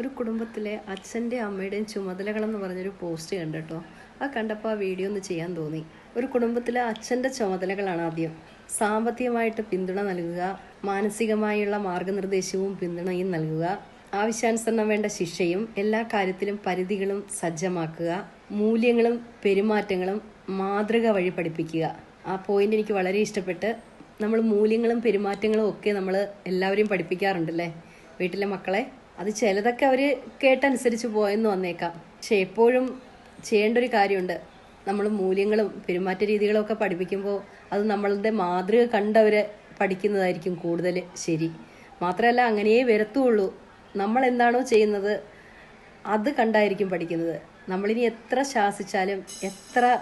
ഒരു കുടുംബത്തിലെ അച്ഛന്റെ അമ്മയുടെയും ചുമതലകളെന്ന് പറഞ്ഞൊരു പോസ്റ്റ് കണ്ടു കേട്ടോ ആ കണ്ടപ്പോൾ ആ വീഡിയോ ഒന്ന് ചെയ്യാൻ തോന്നി. ഒരു കുടുംബത്തിലെ അച്ഛന്റെ ചുമതലകളാണ് ആദ്യം. സാമ്പത്തികമായിട്ട് പിന്തുണ നൽകുക മാനസികമായുള്ള മാർഗനിർദ്ദേശവും പിന്തുണയും നൽകുക ആവശ്യാനുസരണം വേണ്ട ശിക്ഷയും എല്ലാ കാര്യത്തിലും പരിധികളും സജ്ജമാക്കുക മൂല്യങ്ങളും പെരുമാറ്റങ്ങളും മാതൃക വഴി പഠിപ്പിക്കുക. ആ പോയിന്റ് എനിക്ക് വളരെ ഇഷ്ടപ്പെട്ട് നമ്മൾ മൂല്യങ്ങളും പെരുമാറ്റങ്ങളും ഒക്കെ നമ്മൾ എല്ലാവരെയും പഠിപ്പിക്കാറുണ്ടല്ലേ? വീട്ടിലെ മക്കളെ? അത് ചിലതൊക്കെ അവർ കേട്ടനുസരിച്ച് പോയെന്ന് വന്നേക്കാം. പക്ഷെ എപ്പോഴും ചെയ്യേണ്ട ഒരു കാര്യമുണ്ട്. നമ്മൾ മൂല്യങ്ങളും പെരുമാറ്റ രീതികളും ഒക്കെ പഠിപ്പിക്കുമ്പോൾ അത് നമ്മളുടെ മാതൃക കണ്ടവരെ പഠിക്കുന്നതായിരിക്കും കൂടുതൽ ശരി. മാത്രമല്ല അങ്ങനെയേ വരത്തുള്ളൂ. നമ്മൾ എന്താണോ ചെയ്യുന്നത് അത് കണ്ടായിരിക്കും പഠിക്കുന്നത്. നമ്മളിനി എത്ര ശാസിച്ചാലും എത്ര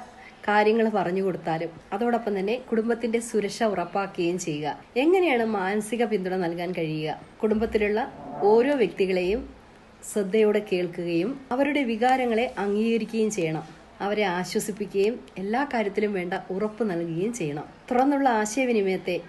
കാര്യങ്ങൾ പറഞ്ഞു കൊടുത്താലും അതോടൊപ്പം തന്നെ കുടുംബത്തിന്റെ സുരക്ഷ ഉറപ്പാക്കുകയും ചെയ്യുക. എങ്ങനെയാണ് മാനസിക പിന്തുണ നൽകാൻ കഴിയുക? കുടുംബത്തിലുള്ള ഓരോ വ്യക്തികളെയും ശ്രദ്ധയോടെ കേൾക്കുകയും അവരുടെ വികാരങ്ങളെ അംഗീകരിക്കുകയും ചെയ്യണം. അവരെ ആശ്വസിപ്പിക്കുകയും എല്ലാ കാര്യത്തിലും വേണ്ട ഉറപ്പ് നൽകുകയും ചെയ്യണം. തുറന്നുള്ള ആശയവിനിമയത്തെ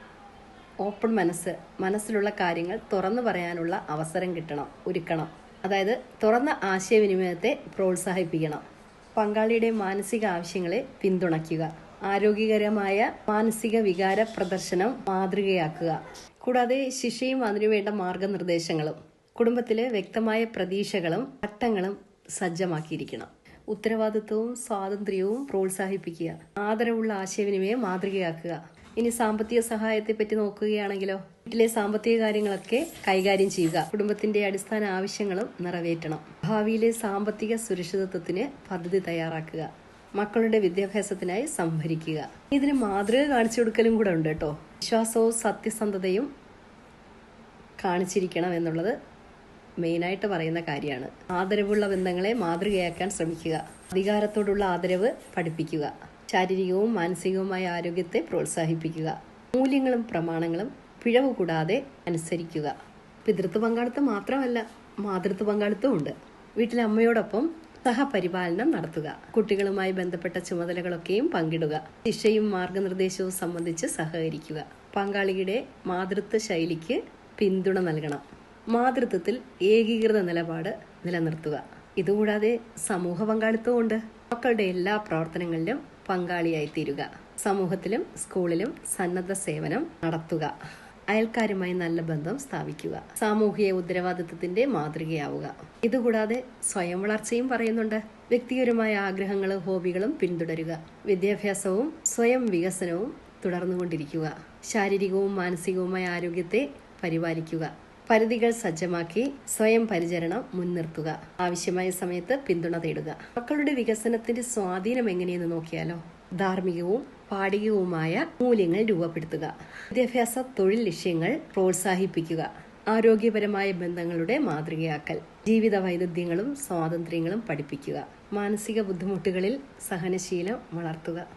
ഓപ്പൺ മനസ്സ് മനസ്സിലുള്ള കാര്യങ്ങൾ തുറന്നു പറയാനുള്ള അവസരം കിട്ടണം ഒരുക്കണം. അതായത് തുറന്ന ആശയവിനിമയത്തെ പ്രോത്സാഹിപ്പിക്കണം. പങ്കാളിയുടെ മാനസിക ആവശ്യങ്ങളെ പിന്തുണയ്ക്കുക. ആരോഗ്യകരമായ മാനസിക വികാര പ്രദർശനം മാതൃകയാക്കുക. കൂടാതെ ശിക്ഷയും അതിനുവേണ്ട മാർഗനിർദ്ദേശങ്ങളും കുടുംബത്തിലെ വ്യക്തമായ പ്രതീക്ഷകളും ചട്ടങ്ങളും സജ്ജമാക്കിയിരിക്കണം. ഉത്തരവാദിത്വവും സ്വാതന്ത്ര്യവും പ്രോത്സാഹിപ്പിക്കുക. ആദരവുള്ള ആശയവിനിമയം മാതൃകയാക്കുക. ഇനി സാമ്പത്തിക സഹായത്തെ പറ്റി നോക്കുകയാണെങ്കിലോ വീട്ടിലെ സാമ്പത്തിക കാര്യങ്ങളൊക്കെ കൈകാര്യം ചെയ്യുക. കുടുംബത്തിന്റെ അടിസ്ഥാന ആവശ്യങ്ങളും നിറവേറ്റണം. ഭാവിയിലെ സാമ്പത്തിക സുരക്ഷിതത്വത്തിന് പദ്ധതി തയ്യാറാക്കുക. മക്കളുടെ വിദ്യാഭ്യാസത്തിനായി സംഭരിക്കുക. ഇതിന് മാതൃക കാണിച്ചു കൊടുക്കലും കൂടെ ഉണ്ട് കേട്ടോ. വിശ്വാസവും സത്യസന്ധതയും കാണിച്ചിരിക്കണം എന്നുള്ളത് മെയിനായിട്ട് പറയുന്ന കാര്യമാണ്. ആദരവുള്ള ബന്ധങ്ങളെ മാതൃകയാക്കാൻ ശ്രമിക്കുക. അധികാരത്തോടുള്ള ആദരവ് പഠിപ്പിക്കുക. ശാരീരികവും മാനസികവുമായ ആരോഗ്യത്തെ പ്രോത്സാഹിപ്പിക്കുക. മൂല്യങ്ങളും പ്രമാണങ്ങളും പിഴവ് കൂടാതെ അനുസരിക്കുക. പിതൃത്വ പങ്കാളിത്തം മാത്രമല്ല മാതൃത്വ പങ്കാളിത്തവും ഉണ്ട്. വീട്ടിലെ അമ്മയോടൊപ്പം സഹപരിപാലനം നടത്തുക. കുട്ടികളുമായി ബന്ധപ്പെട്ട ചുമതലകളൊക്കെയും പങ്കിടുക. ശിക്ഷയും മാർഗനിർദ്ദേശവും സംബന്ധിച്ച് സഹകരിക്കുക. പങ്കാളിയുടെ മാതൃത്വ ശൈലിക്ക് പിന്തുണ നൽകണം. മാതൃത്വത്തിൽ ഏകീകൃത നിലപാട് നിലനിർത്തുക. ഇതുകൂടാതെ സമൂഹ പങ്കാളിത്തവും ഉണ്ട്. മക്കളുടെ എല്ലാ പ്രവർത്തനങ്ങളിലും പങ്കാളിയായി തീരുക സമൂഹത്തിലും സ്കൂളിലും സന്നദ്ധ സേവനം നടത്തുക. അയൽക്കാരുമായി നല്ല ബന്ധം സ്ഥാപിക്കുക. സാമൂഹിക ഉത്തരവാദിത്വത്തിന്റെ മാതൃകയാവുക. ഇതുകൂടാതെ സ്വയം വളർച്ചയും പറയുന്നുണ്ട്. വ്യക്തിപരമായ ആഗ്രഹങ്ങളും ഹോബികളും പിന്തുടരുക. വിദ്യാഭ്യാസവും സ്വയം വികസനവും തുടർന്നുകൊണ്ടിരിക്കുക. ശാരീരികവും മാനസികവുമായ ആരോഗ്യത്തെ പരിപാലിക്കുക. പരിധികൾ സജ്ജമാക്കി സ്വയം പരിചരണം മുൻനിർത്തുക. ആവശ്യമായ സമയത്ത് പിന്തുണ തേടുക. മക്കളുടെ വികസനത്തിന്റെ സ്വാധീനം എങ്ങനെയെന്ന് നോക്കിയാലോ? ധാർമ്മികവും പാഠികവുമായ മൂല്യങ്ങൾ രൂപപ്പെടുത്തുക. വിദ്യാഭ്യാസ തൊഴിൽ ലക്ഷ്യങ്ങൾ പ്രോത്സാഹിപ്പിക്കുക. ആരോഗ്യപരമായ ബന്ധങ്ങളുടെ മാതൃകയാക്കൽ. ജീവിത വൈരുദ്ധ്യങ്ങളും സ്വാതന്ത്ര്യങ്ങളും പഠിപ്പിക്കുക. മാനസിക ബുദ്ധിമുട്ടുകളിൽ സഹനശീലം വളർത്തുക.